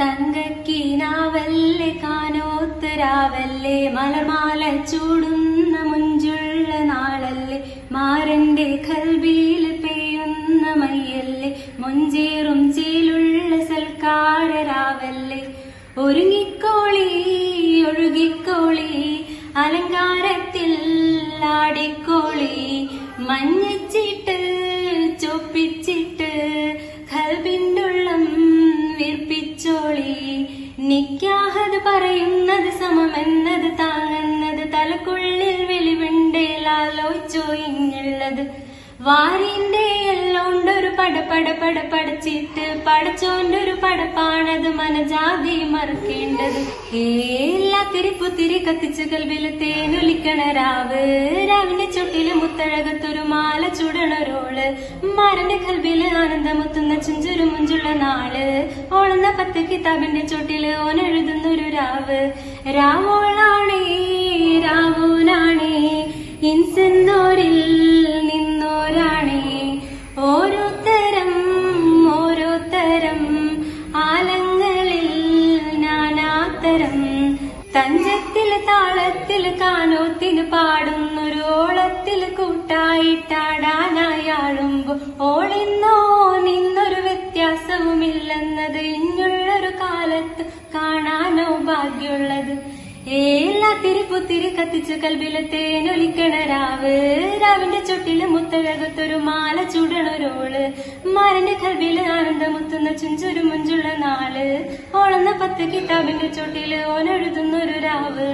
തങ്കക്കീനാവല്ലേ കാനോത്തരാവല്ലേ മലമാല ചൂടുന്ന മുഞ്ചുള്ള നാളല്ലേ? മാരന്റെ കൽവിയിൽ പെയ്യുന്ന മയ്യല്ലേ? മൊഞ്ചേറും ചേലുള്ള സൽക്കാരരാവല്ലേ? ഒരുങ്ങിക്കോളി ഒഴുകിക്കോളി അലങ്കാരത്തിൽ ആടിക്കോളി മഞ്ഞച്ചിട്ട് നിക്കാഹത് പറയുന്നത് സമമെന്നത് താങ്ങുന്നത് തലക്കുള്ളിൽ വെളിവുണ്ടേലാലോചിച്ചോ ഇങ്ങുള്ളത്. വാരിന്റെ എല്ലോണ്ടൊരു പട പട പട പടച്ചിട്ട് പടച്ചോന്റെ ഒരു പടപ്പാണത് മനജാതി മറക്കേണ്ടത്. ഏല്ലാത്തിരി പുത്തിരി കത്തിച്ചു കൽവിൽ തേനൊലിക്കണ രാവിന്റെ ചുട്ടിൽ മുത്തഴകത്തൊരു മാല ചുടണൊരോൾ. മാരന്റെ കൽവിൽ ആനന്ദമുത്തുന്ന ചുഞ്ചുരു മുഞ്ചുള്ള നാൾ. ഓളുന്ന പത്ത് കിതാബിന്റെ ചുട്ടിൽ ഓനെഴുതുന്നൊരു രാവ്. രാവോളാണേ തഞ്ചത്തിൽ താളത്തിൽ കാനോത്തിന് പാടുന്നൊരു ഓളത്തിൽ കൂട്ടായിട്ടാടാനായാളുമ്പോ ഓളിന്നോ നിന്നൊരു വ്യത്യാസവുമില്ലെന്നത് ഇന്നുള്ളൊരു കാലത്ത് കാണാനോ ഭാഗ്യമുള്ളത്. എല്ലാ തിരിപ്പുത്തിരി കത്തിച്ച് കൽബിലെ തേനൊലിക്കണ രാവ് രാവിന്റെ ചുട്ടിൽ മുത്തഴകത്തൊരു മാല ചൂടണൊരോൾ മാരന്റെ കൽബിൽ ആനന്ദമുത്തുന്ന ചുഞ്ചൊരു മുഞ്ചുള്ള നാൾ ഓളന്ന പത്ത് കിതാബിന്റെ ചുട്ടിൽ ഓനെഴുതുന്നൊരു രാവ്.